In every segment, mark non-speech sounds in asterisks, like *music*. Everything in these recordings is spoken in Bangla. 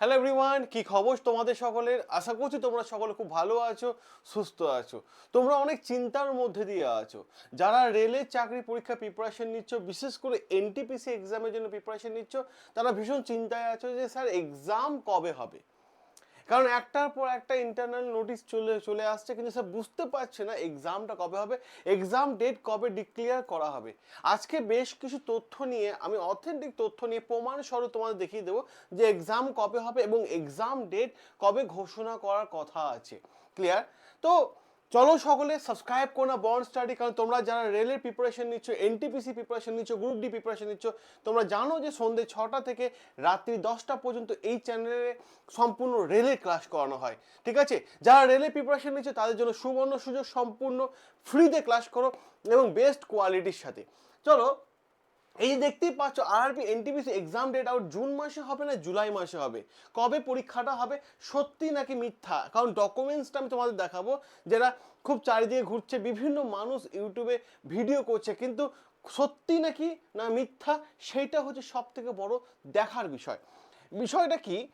হ্যালো এভরিওয়ান কি খবর তোমাদের সকলের? আশা করছি তোমরা সকলে খুব ভালো আছো, সুস্থ আছো। তোমরা অনেক চিন্তার মধ্যে দিয়ে আছো। যারা রেলের চাকরি পরীক্ষা প্রিপারেশন নিচ্ছ, বিশেষ করে এনটিপিসি এক্সামের জন্য প্রিপারেশন নিচ্ছ, তারা ভীষণ চিন্তায় আছো যে, স্যার এক্সাম কবে হবে? কারণ একটার পর একটা ইন্টারনাল নোটিশ চলে চলে আসছে, কিন্তু স্যার বুঝতে পারছে না এক্সামটা কবে হবে এক্সাম ডেট কবে ডিক্লেয়ার করা হবে। আজকে বেশ কিছু তথ্য নিয়ে, আমি অথেন্টিক তথ্য নিয়ে প্রমাণ স্বরূপ তোমাদের দেখিয়ে দেবো যে এক্সাম কবে হবে এবং এক্সাম ডেট কবে ঘোষণা করার কথা আছে। ক্লিয়ার তো চলো সকলে সাবস্ক্রাইব করো না বন্ড স্টাডি কারণ তোমরা যারা রেলের প্রিপারেশন নিচ্ছ এনটিপিসি প্রিপারেশন নিচ্ছ গ্রুপ ডি প্রিপারেশন নিচ্ছ, তোমরা জানো যে সন্ধ্যে ছটা থেকে রাত্রি দশটা পর্যন্ত এই চ্যানেলে সম্পূর্ণ রেলের ক্লাস করানো হয়। ঠিক আছে? যারা রেলের প্রিপারেশন নিচ্ছে, তাদের জন্য সুবর্ণ সুযোগ, সম্পূর্ণ ফ্রিতে ক্লাস করো এবং বেস্ট কোয়ালিটির সাথে। চলো এই দেখতেই পাচ্ছ RRB NTPC exam date out June মাসে হবে না জুলাই মাসে হবে? কবে পরীক্ষাটা হবে? সত্যি নাকি মিথ্যা? কারণ ডকুমেন্টসটা আমি তোমাদের দেখাবো, যারা খুব চারিদিকে ঘুরছে, বিভিন্ন মানুষ ইউটিউবে ভিডিও করছে, কিন্তু সত্যি নাকি না মিথ্যা? সেইটা হচ্ছে সব থেকে বড় দেখার বিষয়। বিষয়টা কি?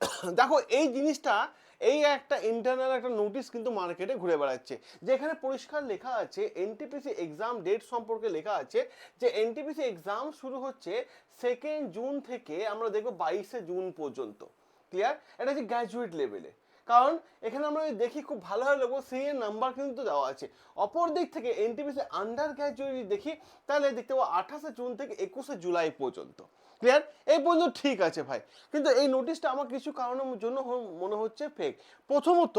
*coughs* দেখো, এই জিনিসটা এই একটা ইন্টারনাল একটা নোটিশ কিন্তু মার্কেটে ঘুরে বেড়াচ্ছে। যেখানে পরিষ্কার লেখা আছে এনটিপিসি এক্সাম ডেট সম্পর্কে লেখা আছে যে এনটিপিসি এক্সাম শুরু হচ্ছে সেকেন্ড জুন থেকে আমরা দেখব বাইশে জুন পর্যন্ত। ক্লিয়ার এটা হচ্ছে গ্র্যাজুয়েট লেভেলে কারণ এখানে আমরা দেখি, খুব ভালোভাবে দেখব সি এর নাম্বার কিন্তু দেওয়া আছে। অপর দিক থেকে এনটিপিসি আন্ডার গ্র্যাজুয়েট দেখি, তাহলে দেখতে পাবো আঠাশে জুন থেকে একুশে জুলাই পর্যন্ত। ক্লিয়ার এই পর্যন্ত ঠিক আছে ভাই। কিন্তু এই নোটিশটা আমার কিছু কারণের জন্য মনে হচ্ছে ফেক প্রথমত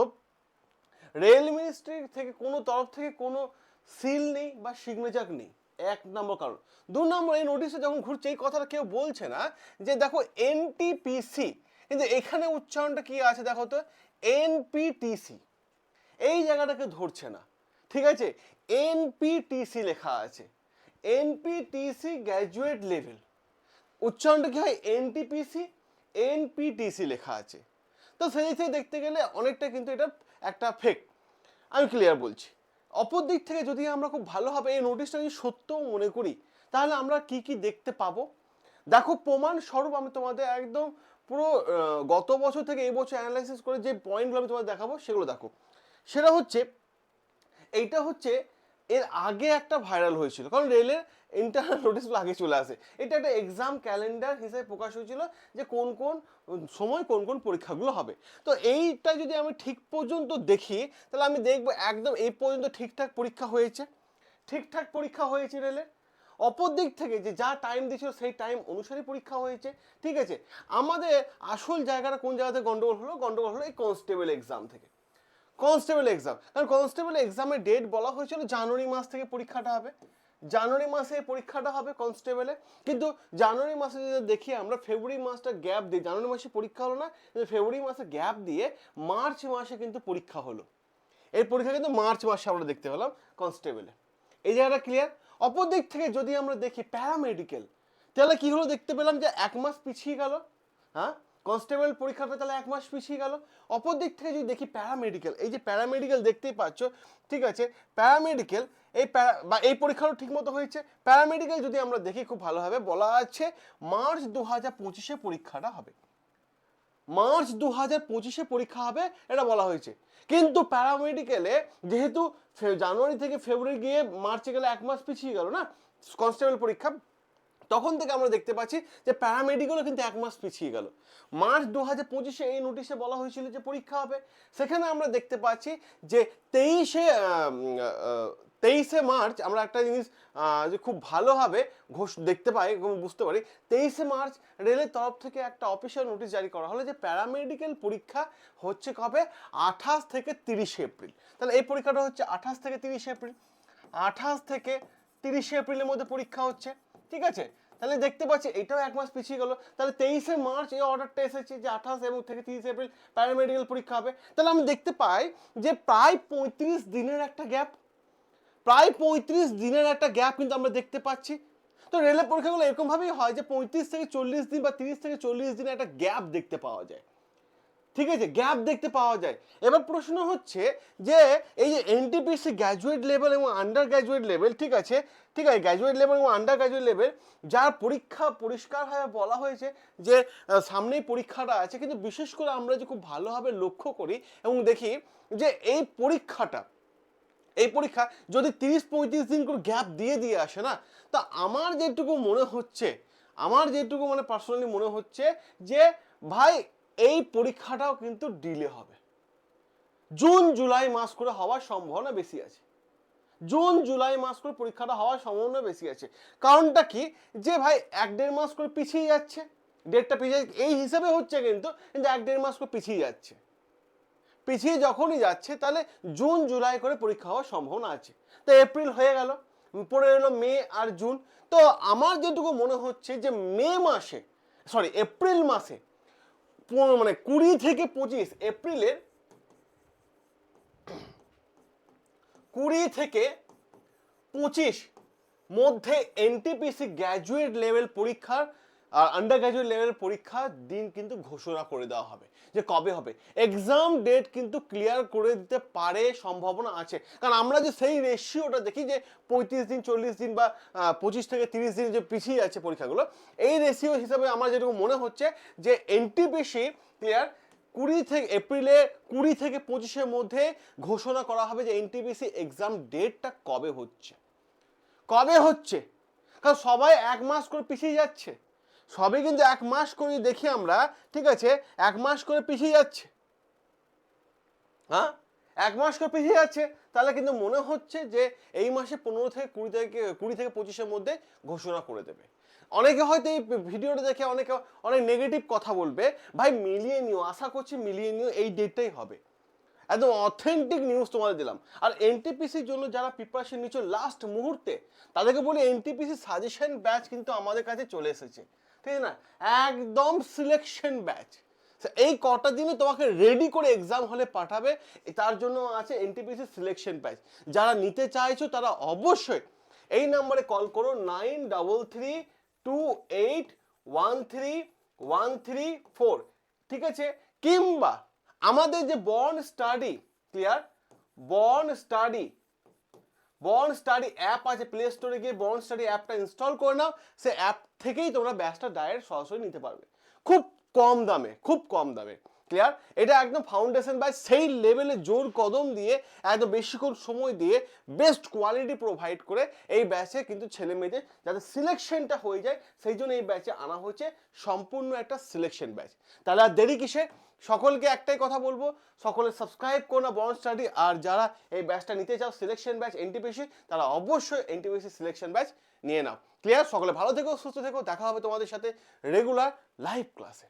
রেল মিনিস্ট্রি থেকে কোনো তরফ থেকে কোনো সিল নেই বা সিগনেচার নেই। এক নম্বর কারণ। দু নম্বর, এই নোটিশে যখন ঘুরছে, এই কথাটা কেউ বলছে না যে, দেখো এনটিপিসি কিন্তু এখানে উচ্চারণটা কি আছে দেখো তো? এনপিটিসি এই জায়গাটাকে ধরছে না। ঠিক আছে? এনপিটিসি লেখা আছে। এনপিটিসি গ্র্যাজুয়েট লেভেল উচ্চারণটা কি হয়? এনটিপিসি এনপিটিসি লেখা আছে। তো সেই দিক থেকে দেখতে গেলে অনেকটা কিন্তু এটা একটা ফেক আমি ক্লিয়ার বলছি। অপর দিক থেকে যদি আমরা খুব ভালোভাবে এই নোটিশটা যদি সত্যও মনে করি, তাহলে আমরা কি কি দেখতে পাবো? দেখো প্রমাণ স্বরূপ আমি তোমাদের একদম পুরো গত বছর থেকে এই বছর অ্যানালাইসিস করে যে পয়েন্টগুলো আমি তোমাদের দেখাবো, সেগুলো দেখো। সেটা হচ্ছে, এইটা হচ্ছে এর আগে একটা ভাইরাল হয়েছিল। কারণ রেলের ইন্টারনাল নোটিশগুলো আগে চলে আসে। এটা একটা এক্সাম ক্যালেন্ডার হিসেবে প্রকাশ হয়েছিল যে কোন কোন সময় কোন কোন পরীক্ষাগুলো হবে। তো এইটা যদি আমি ঠিক পর্যন্ত দেখি, তাহলে আমি দেখব একদম এই পর্যন্ত ঠিকঠাক পরীক্ষা হয়েছে। ঠিকঠাক পরীক্ষা হয়েছে রেলের অপর দিক থেকে যে যা টাইম দিয়েছিল সেই টাইম অনুসারে পরীক্ষা হয়েছে। ঠিক আছে? আমাদের আসল জায়গাটা কোন জায়গাতে গন্ডগোল হলো? গন্ডগোল হলো এই কনস্টেবল এক্সাম থেকে। কনস্টেবল এক্সাম কারণ কনস্টেবল এক্সামের ডেট বলা হয়েছিল জানুয়ারি মাস থেকে পরীক্ষাটা হবে। জানুয়ারি মাসে পরীক্ষাটা হবে কনস্টেবলে কিন্তু জানুয়ারি মাসে যদি দেখি আমরা ফেব্রুয়ারি মাসটা গ্যাপ দিই জানুয়ারি মাসে পরীক্ষা হলো না, কিন্তু ফেব্রুয়ারি মাসে গ্যাপ দিয়ে মার্চ মাসে কিন্তু পরীক্ষা হলো। এই পরীক্ষা কিন্তু মার্চ মাসে আমরা দেখতে পেলাম কনস্টেবলে এই জায়গাটা ক্লিয়ার অপর দিক থেকে যদি আমরা দেখি প্যারামেডিক্যাল তাহলে কি হলো? দেখতে পেলাম যে এক মাস পিছিয়ে গেল। হ্যাঁ? কনস্টেবল পরীক্ষাটা তাহলে এক মাস পিছিয়ে গেল। অপর দিক থেকে যদি দেখি প্যারামেডিক্যাল, এই যে প্যারামেডিক্যাল দেখতেই পাচ্ছ, ঠিক আছে, প্যারামেডিক্যাল, এই প্যারা বা এই পরীক্ষারও ঠিকমতো হয়েছে। প্যারামেডিক্যাল যদি আমরা দেখি, খুব ভালোভাবে বলা আছে মার্চ দু হাজার পঁচিশে পরীক্ষাটা হবে। মার্চ দু হাজার পঁচিশে পরীক্ষা হবে, এটা বলা হয়েছে। কিন্তু প্যারামেডিক্যালে যেহেতু জানুয়ারি থেকে ফেব্রুয়ারি গিয়ে মার্চে গেলে এক মাস পিছিয়ে গেল না, কনস্টেবল পরীক্ষা তখন থেকে আমরা দেখতে পাচ্ছি যে প্যারামেডিক্যালও কিন্তু এক মাস পিছিয়ে গেল। মার্চ দু হাজার পঁচিশে এই নোটিশে বলা হয়েছিল যে পরীক্ষা হবে। সেখানে আমরা দেখতে পাচ্ছি যে তেইশে তেইশে মার্চ আমরা একটা জিনিস যে খুব ভালোভাবে ঘোষ, দেখতে পাই, এবং বুঝতে পারি, তেইশে মার্চ রেলের তরফ থেকে একটা অফিসিয়াল নোটিশ জারি করা হলো যে প্যারামেডিক্যাল পরীক্ষা হচ্ছে কবে? আঠাশ থেকে তিরিশে এপ্রিল। তাহলে এই পরীক্ষাটা হচ্ছে আঠাশ থেকে তিরিশে এপ্রিল। আঠাশ থেকে তিরিশে এপ্রিলের মধ্যে পরীক্ষা হচ্ছে। ঠিক আছে? তাহলে দেখতে পাচ্ছি এটাও এক মাস পিছিয়ে গেল। তাহলে তেইশে মার্চ এই অর্ডারটা এসেছে যে আঠাশ এবং থেকে তিরিশ এপ্রিল প্যারামেডিক্যাল পরীক্ষা হবে। তাহলে আমি দেখতে পাই যে প্রায় পঁয়ত্রিশ দিনের একটা গ্যাপ প্রায় পঁয়ত্রিশ দিনের একটা গ্যাপ কিন্তু আমরা দেখতে পাচ্ছি। তো রেলের পরীক্ষাগুলো এরকমভাবেই হয় যে পঁয়ত্রিশ থেকে চল্লিশ দিন বা তিরিশ থেকে চল্লিশ দিনের একটা গ্যাপ দেখতে পাওয়া যায়। ঠিক আছে গ্যাপ দেখতে পাওয়া যায়। এবার প্রশ্ন হচ্ছে যে, এই যে এনটিপিসি গ্র্যাজুয়েট লেভেল এবং আন্ডার গ্র্যাজুয়েট লেভেল ঠিক আছে ঠিক আছে গ্র্যাজুয়েট লেভেল এবং আন্ডার গ্র্যাজুয়েট লেভেল যার পরীক্ষা পরিষ্কারভাবে বলা হয়েছে যে সামনেই পরীক্ষাটা আছে, কিন্তু বিশেষ করে আমরা যে খুব ভালোভাবে লক্ষ্য করি এবং দেখি যে এই পরীক্ষাটা, এই পরীক্ষা যদি তিরিশ পঁয়ত্রিশ দিন করে গ্যাপ দিয়ে দিয়ে আসে না, তা আমার যেটুকু মনে হচ্ছে, আমার যেটুকু মানে পার্সোনালি মনে হচ্ছে যে, ভাই এই পরীক্ষাটাও কিন্তু ডিলে হবে। জুন, জুলাই মাস করে হওয়ার সম্ভাবনা বেশি আছে। জুন, জুলাই মাস করে পরীক্ষাটা হওয়ার সম্ভাবনা বেশি আছে। কারণটা কি? যে ভাই এক দেড় মাস করে পিছিয়ে যাচ্ছে। ডেটটা পিছিয়ে এই হিসাবে হচ্ছে কিন্তু কিন্তু এক দেড় মাস করে পিছিয়ে যাচ্ছে। পিছিয়ে যখনই যাচ্ছে, তাহলে জুন, জুলাই করে পরীক্ষা হওয়ার সম্ভাবনা আছে। তো এপ্রিল হয়ে গেল পরে এলো মে আর জুন। তো আমার যেটুকু মনে হচ্ছে যে মে মাসে সরি এপ্রিল মাসে মানে কুড়ি থেকে পঁচিশ এপ্রিলের কুড়ি থেকে পঁচিশ মধ্যে এনটিপিসি গ্র্যাজুয়েট লেভেল পরীক্ষার আর আন্ডার গ্র্যাজুয়েট লেভেল পরীক্ষার দিন কিন্তু ঘোষণা করে দেওয়া হবে যে কবে হবে। এক্সাম ডেট কিন্তু ক্লিয়ার করে দিতে পারে, সম্ভাবনা আছে। কারণ আমরা যে সেই রেশিওটা দেখি যে পঁয়ত্রিশ দিন, চল্লিশ দিন বা পঁচিশ থেকে তিরিশ দিন যে পিছিয়ে যাচ্ছে পরীক্ষাগুলো, এই রেশিও হিসাবে আমার যেটুকু মনে হচ্ছে যে এনটিপিসি ক্লিয়ার কুড়ি থেকে, এপ্রিলে কুড়ি থেকে পঁচিশের মধ্যে ঘোষণা করা হবে যে এনটিপিসি এক্সাম ডেটটা কবে হচ্ছে। কবে হচ্ছে? কারণ সবাই এক মাস করে পিছিয়ে যাচ্ছে। সবই কিন্তু এক মাস করে দেখি আমরা, ঠিক আছে? এক মাস করে পিছিয়ে যাচ্ছে। হ্যাঁ? এক মাস করে পিছিয়ে যাচ্ছে। তাহলে কিন্তু মনে হচ্ছে যে এই মাসে পনেরো থেকে কুড়ি থেকে কুড়ি থেকে পঁচিশের মধ্যে ঘোষণা করে দেবে। অনেকে হয়তো এই ভিডিওটা দেখে অনেকে, অনেক নেগেটিভ কথা বলবে। ভাই, মিলিয়ে নিও, আশা করছি মিলিয়ে নিও, এই ডেটটাই হবে। একদম অথেন্টিক নিউজ তোমাদের দিলাম। আর এনটিপিসির জন্য যারা প্রিপারেশন নিচ্ছ লাস্ট মুহূর্তে, তাদেরকে বলি এনটিপিসি সাজেশন ব্যাচ কিন্তু আমাদের কাছে চলে এসেছে। ঠিক আছে না? একদম সিলেকশন ব্যাচ এই কটা দিনে তোমাকে রেডি করে এক্সাম হলে পাঠাবে। তার জন্য আছে এনটিপিসি সিলেকশন ব্যাচ যারা নিতে চাইছো তারা অবশ্যই এই নাম্বারে কল করো nine double three two eight one three one three four ঠিক আছে? কিংবা আমাদের যে born study clear born study born study app আছে প্লে স্টোরে গিয়ে বর্ন স্টাডি অ্যাপটা ইনস্টল করে নাও, সে অ্যাপ থেকেই তোমরা ব্যাচটা ডাইরেক্ট সরাসরি নিতে পারবে। খুব কম দামে, খুব কম দামে ক্লিয়ার এটা একদম ফাউন্ডেশন বাই সেই লেভেলে জোর কদম দিয়ে, একদম বেশিক্ষণ সময় দিয়ে বেস্ট কোয়ালিটি প্রোভাইড করে এই ব্যাচে কিন্তু ছেলে মেয়েদের যাতে সিলেকশনটা হয়ে যায়, সেই জন্য এই ব্যাচে আনা হয়েছে সম্পূর্ণ একটা সিলেকশন ব্যাচ তাহলে আর দেরি কিসে? সকলকে একটাই কথা বলব, সকলে সাবস্ক্রাইব করো না বন স্টাডি আর যারা এই ব্যাচটা নিতে চাও সিলেকশন ব্যাচ এনটিপিসি তারা অবশ্যই এনটিপিসি সিলেকশন ব্যাচ নিয়ে নাও। ক্লিয়ার সকলে ভালো থেকো, সুস্থ থেকো, দেখা হবে তোমাদের সাথে রেগুলার লাইভ ক্লাসে